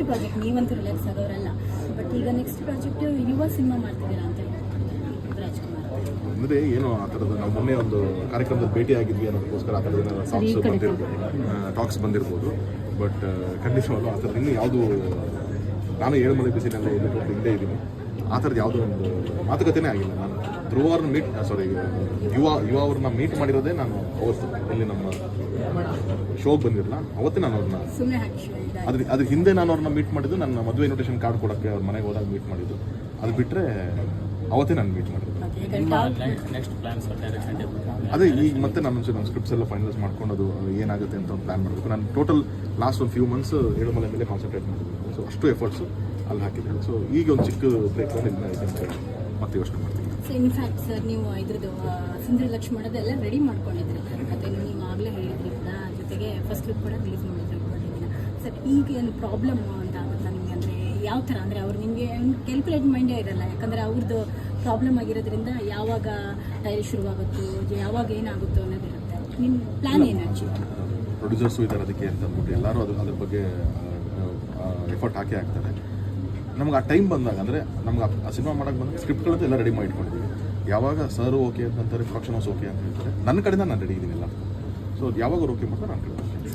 Next project ನೀವಂತೂ relax ಆಗೋರಲ್ಲ. But ಈಗ ನೆಕ್ಸ್ಟ್ ಪ್ರಾಜೆಕ್ಟ್ ಯುವ ಸಿನಿಮಾ ಮಾಡ್ತಿದ್ದೀರಾ ಅಂತ ರಾಜ್ಕುಮಾರ್. ಅಂದರೆ ಏನು ಆ ಥರದ ನಾವು ಮೊನ್ನೆ ಒಂದು ಕಾರ್ಯಕ್ರಮದ ಭೇಟಿ ಆಗಿದ್ವಿ ಅನ್ನೋದಕ್ಕೋಸ್ಕರ ಆ ಥರದ ಸಾಂಗ್ಸ್ ಬಂದಿರ್ಬೋದು. ಟಾಕ್ಸ್ ಬಂದಿರ್ಬೋದು. ಬಟ್ ಖಂಡಿತವಾಗ್ಲೂ ಆ ಥರದ ಇನ್ನೂ ಯಾವುದು ನಾನು ಏಳುಮಲೆ ಬಿಸಿಲೆಲ್ಲ ಬಿಸಿನೆಲ್ಲ ಇಲ್ಲೇ ಇದ್ದೀನಿ. ಆ ಥರದ್ದು ಯಾವುದೋ ಒಂದು ಮಾತುಕತೆನೇ ಆಗಿಲ್ಲ. ನಾನು ಧ್ರುವ ಅವ್ರನ್ನ ಮೀಟ್ ಸಾರಿ ಯುವ ಯುವ ಅವ್ರನ್ನ ಮೀಟ್ ಮಾಡಿರೋದೇ ನಾನು ಅವತ್ತು. ಇಲ್ಲಿ ನಮ್ಮ ಶೋಗೆ ಬಂದಿರಲ್ಲ ಅವತ್ತೇ ನಾನು ಅವ್ರನ್ನ ಅದ್ರ ಅದ್ರ ಹಿಂದೆ ನಾನು ಅವ್ರನ್ನ ಮೀಟ್ ಮಾಡಿದ್ದು ನನ್ನ ಮದುವೆ ಇನ್ವಿಟೇಷನ್ ಕಾರ್ಡ್ ಕೊಡೋಕ್ಕೆ ಅವ್ರ ಮನೆಗೆ ಹೋದಾಗ ಮೀಟ್ ಮಾಡಿದ್ದು. ಅದು ಬಿಟ್ಟರೆ ಅವತ್ತೇ ನಾನು ಮೀಟ್ ಮಾಡಿದ್ದು. ನೆಕ್ಸ್ಟ್ ಪ್ಲಾನ್ಸ್ ಡೈರೆಕ್ಷನ್ ಅದೇ ಈಗ ಮತ್ತೆ ನಾನು ನನ್ನ ನಮ್ಮ ಸ್ಕ್ರಿಪ್ಟ್ಸ್ ಎಲ್ಲ ಫೈನಲೈಸ್ ಮಾಡ್ಕೊಂಡು ಅದು ಏನಾಗುತ್ತೆ ಅಂತ ಒಂದು ಪ್ಲಾನ್ ಮಾಡಬೇಕು. ನಾನು ಟೋಟಲ್ ಲಾಸ್ಟ್ ಒಂದು ಫ್ಯೂ ಮಂತ್ಸ್ ಏಳುಮಲೆ ಮೇಲೆ ಕಾನ್ಸಂಟ್ರೇಟ್ ಮಾಡಿದ್ದೀನಿ ಸೊ ಅಷ್ಟು ಎಫರ್ಟ್ಸು ಅಲ್ಲಿ ಹಾಕಿದ್ರು ಸೊ ಈಗ ಒಂದು ಚಿಕ್ಕ ಬ್ರೇಕ್ ತಗೊಂಡು ಅಂತ ಇದನ್ನ ಮತ್ತೆ ಯೋಚನೆ ಮಾಡ್ತೀನಿ. ಇನ್ಫ್ಯಾಕ್ಟ್ ಸರ್ ನೀವು ಇದ್ರದ್ದು ಸುಂದರ ಲಕ್ಷ್ಮಣದೆಲ್ಲ ರೆಡಿ ಮಾಡ್ಕೊಂಡಿದ್ರಿ. ಮತ್ತೆ ನೀವು ಆಗಲೇ ಹೇಳಿದ್ರಿ ಕೂಡ ಜೊತೆಗೆ ಫಸ್ಟ್ ಲುಕ್ ಕೂಡ ರಿಲೀಸ್ ಮಾಡಿದ್ರಿ ಸರ್ ಈಗ ಏನು ಪ್ರಾಬ್ಲಮ್ ಅಂತ ಆಗುತ್ತಾ ನಿಮಗೆ? ಅಂದರೆ ಯಾವ ಥರ ಅಂದರೆ ಅವ್ರು ನಿಮಗೆ ಕ್ಯಾಲ್ಕುಲೇಟ್ ಮೈಂಡೇ ಇರಲ್ಲ. ಯಾಕಂದರೆ ಅವ್ರದ್ದು ಪ್ರಾಬ್ಲಮ್ ಆಗಿರೋದ್ರಿಂದ ಯಾವಾಗ ಟೈಲ್ ಶುರುವಾಗುತ್ತೋ ಯಾವಾಗ ಏನಾಗುತ್ತೋ ಅನ್ನೋದಿರುತ್ತೆ. ನಿಮ್ಮ ಪ್ಲ್ಯಾನ್ ಏನು ಆ್ಯಕ್ಚುಲಿ ಪ್ರೊಡ್ಯೂಸರ್ಸು ಇದ್ದಾರೆ ಅದಕ್ಕೆ ಅಂತ ಅಂದ್ಬಿಟ್ಟು ಎಲ್ಲರೂ ಅದು ಅದ್ರ ಬಗ್ಗೆ ಎಫರ್ಟ್ ಹಾಕಿ ಹಾಕ್ತಾರೆ ನಮ್ಗೆ ಆ ಟೈಮ್ ಬಂದಾಗ ಅಂದರೆ ನಮ್ಗೆ ಆ- ಸಿನಿಮಾ ಮಾಡೋಕೆ ಬಂದಾಗ ಸ್ಕ್ರಿಪ್ಟ್ಗಳಂತೂ ಎಲ್ಲ ರೆಡಿ ಮಾಡಿ ಇಟ್ಕೊಂಡಿದ್ದೀವಿ ಯಾವಾಗ ಸರ್ ಓಕೆ ಅಂತಂತಾರೆ ಪ್ರೊಡಕ್ಷನ್ ಹೌಸ್ ಓಕೆ ಅಂತ ಹೇಳ್ತಾರೆ. ನನ್ನ ಕಡೆಯಿಂದ ನಾನು ರೆಡಿ ಇದ್ದೀನಿಲ್ಲ. ಸೊ ಯಾವಾಗ ಓಕೆ ಮಾಡ್ತಾರೆ ನಾನು